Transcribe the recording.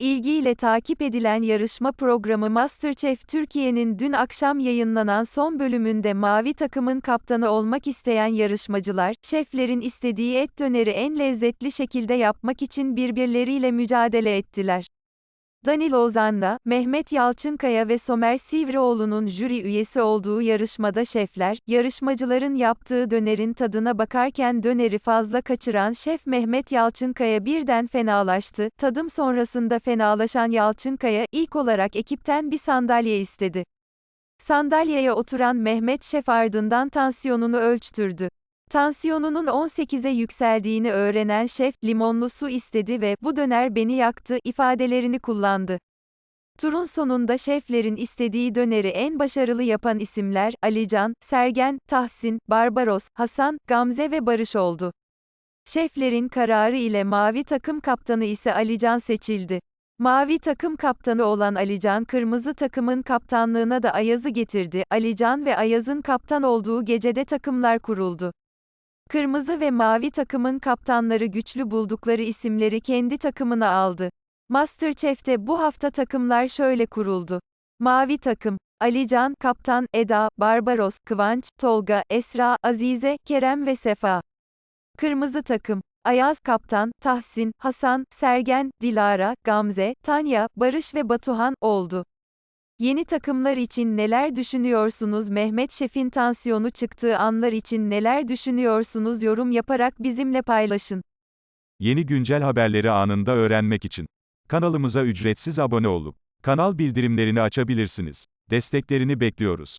İlgiyle takip edilen yarışma programı MasterChef Türkiye'nin dün akşam yayınlanan son bölümünde mavi takımın kaptanı olmak isteyen yarışmacılar, şeflerin istediği et döneri en lezzetli şekilde yapmak için birbirleriyle mücadele ettiler. Danil Ozan'da, Mehmet Yalçınkaya ve Somer Sivrioğlu'nun jüri üyesi olduğu yarışmada şefler, yarışmacıların yaptığı dönerin tadına bakarken döneri fazla kaçıran şef Mehmet Yalçınkaya birden fenalaştı. Tadım sonrasında fenalaşan Yalçınkaya, ilk olarak ekipten bir sandalye istedi. Sandalyeye oturan Mehmet şef ardından tansiyonunu ölçtürdü. Tansiyonunun 18'e yükseldiğini öğrenen şef, limonlu su istedi ve, bu döner beni yaktı, ifadelerini kullandı. Turun sonunda şeflerin istediği döneri en başarılı yapan isimler, Alican, Sergen, Tahsin, Barbaros, Hasan, Gamze ve Barış oldu. Şeflerin kararı ile mavi takım kaptanı ise Alican seçildi. Mavi takım kaptanı olan Alican kırmızı takımın kaptanlığına da Ayaz'ı getirdi. Alican ve Ayaz'ın kaptan olduğu gecede takımlar kuruldu. Kırmızı ve mavi takımın kaptanları güçlü buldukları isimleri kendi takımına aldı. MasterChef'te bu hafta takımlar şöyle kuruldu. Mavi takım, Alican, Kaptan, Eda, Barbaros, Kıvanç, Tolga, Esra, Azize, Kerem ve Sefa. Kırmızı takım, Ayaz Kaptan, Tahsin, Hasan, Sergen, Dilara, Gamze, Tanya, Barış ve Batuhan oldu. Yeni takımlar için neler düşünüyorsunuz? Mehmet Şef'in tansiyonu çıktığı anlar için neler düşünüyorsunuz? Yorum yaparak bizimle paylaşın. Yeni güncel haberleri anında öğrenmek için kanalımıza ücretsiz abone olup kanal bildirimlerini açabilirsiniz. Desteklerini bekliyoruz.